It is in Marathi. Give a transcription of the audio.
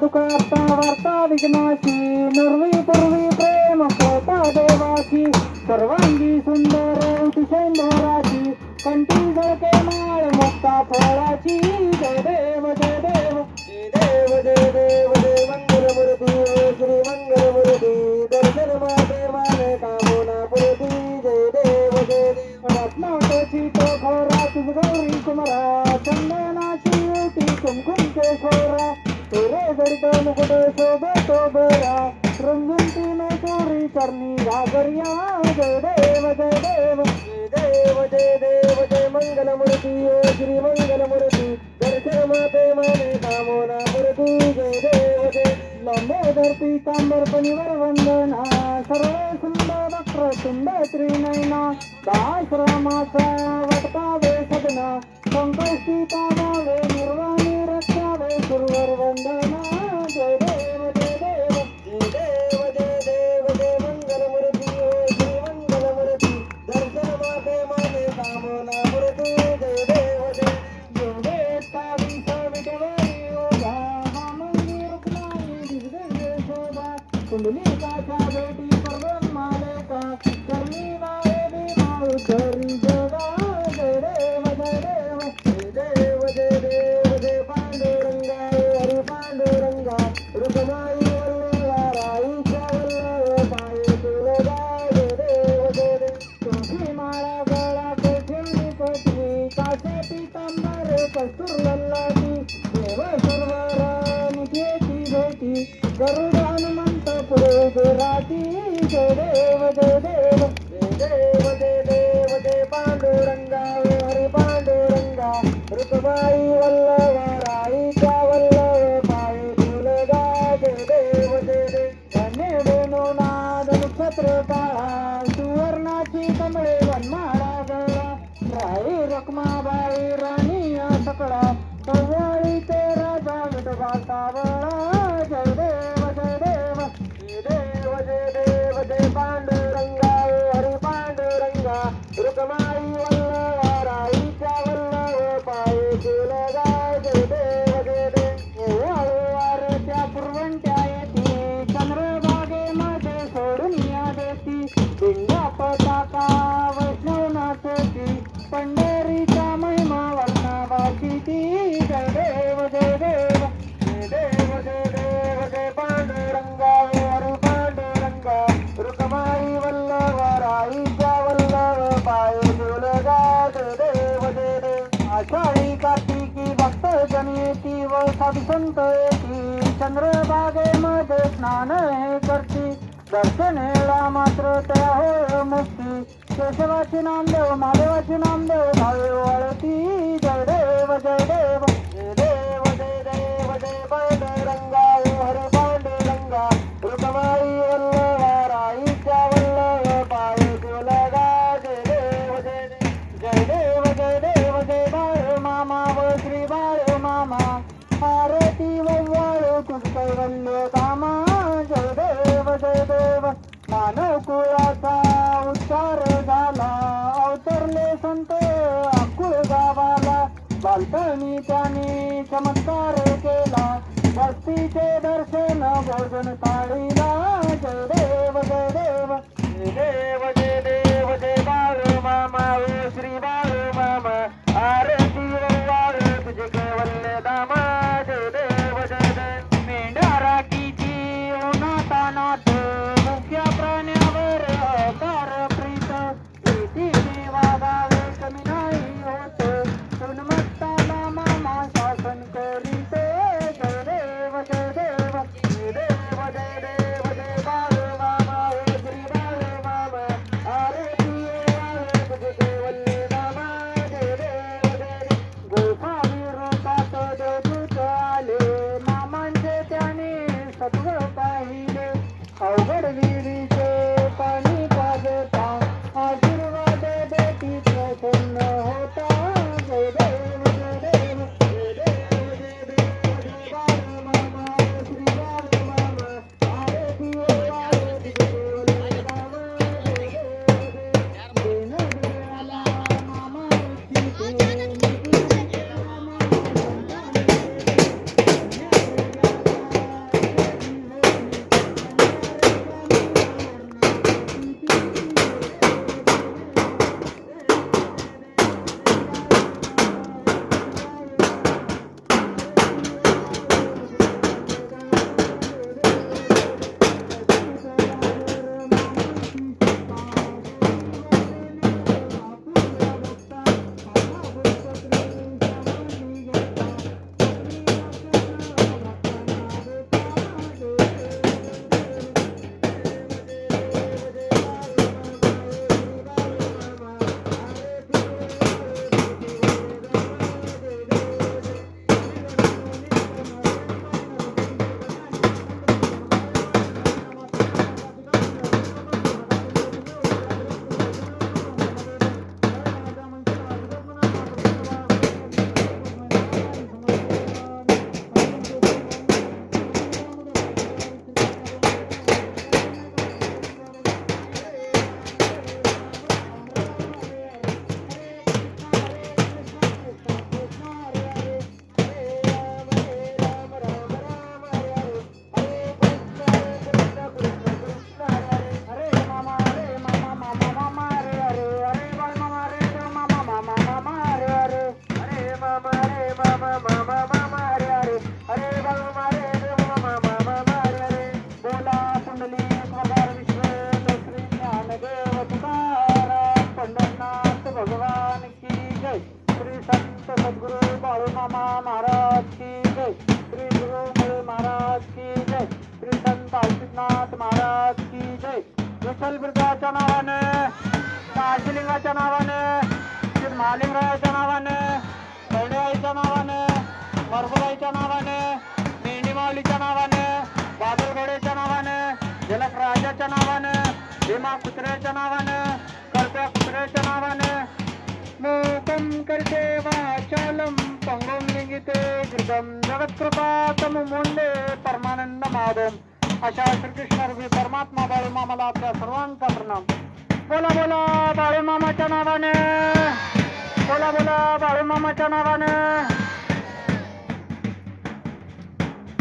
दुखाता वार्ता विघ्नाची निर्वी पूर्वी प्रेम होता देवाची सर्वांगी सुंदर उतिशेंदराची कंठी झळके माळ मुक्ता फळाची जय देव जय देव जय देव जय देव जय मंगल मूर्ती श्री मंगल मूर्ती दर्शन माते माने कामोना पुरती जय देव जय देव रत्नावतीची तो खोरा तुझ गौरी कुमारा चंद्र ओटी कुमकुम केशोरा तेरे जडित मुकुट शोभतो बरा रंगून तीन चोरी करणी घागरिया जय देव जय देव जय देव जय देव जय मंगल मूर्ती श्री मंगल मूर्ती दर्शन माते माने कामोना मूर्ती जय देव जय लंबोदर पीतांबर पनिवर वंदना सर्व सुंदर वक्र तुंड त्रिनयना दाश्रमाचा वटकावे सदना संकष्टी पावावे माने कामना पुढे राती जय देव जय देव जय देव जय देव जय पांडुरंगा हरी पांडुरंगा ऋतुबाई वल्लभा राईच्या वल्लव पाये तुलगा जय देव जय देव धन्य देनो नाद नक्षत्र काळा सुवर्णाची कमळे वनमाळा गळा राई रखमाबाई राणी सकळा कव्वाळी ते राजा विठोबा सावळा देव येती येती चंद्रभागेमध्ये स्नान हे करती. दर्शनेला मात्र त्या होय मुक्ती. केशवाची नामदेव महादेवाची नामदेव भावे वाळती. जय देव जय देव जय देव वव्वाळ कामा जय देव जय देव. मानव कुळाचा उच्चार झाला. अवतरले संत अकुळ गावाला. बालपणी त्याने चमत्कार केला. भक्तीचे दर्शन भोजन ताळीला सद्गुरु बाळू मामा महाराज की जय. श्री गुरुमुळे महाराज की जय. श्री संत काशीनाथ महाराज की जय. विठ्ठलबुर्गाच्या नावाने काशीलिंगाच्या नावाने श्री महालिंगरायाच्या नावाने कैड्याईच्या नावाने मरगुराईच्या नावाने मेंढीमाऊलीच्या नावाने बादलगडेच्या नावाने झलक राजाच्या नावाने भीमा कुत्र्याच्या नावाने कर्प्या कुत्र्याच्या नावाने मूकं करते वाचालं पंगुं लिंगिते कृतं जगत्कृपातम मुंडे परमानंद माधव अशा श्रीकृष्ण रूपी परमात्मा बाळूमामाला आपल्या सर्वांचा प्रणाम। बोला बोला बाळूमामाच्या नावाने। बोला बोला बाळूमामाच्या नावाने।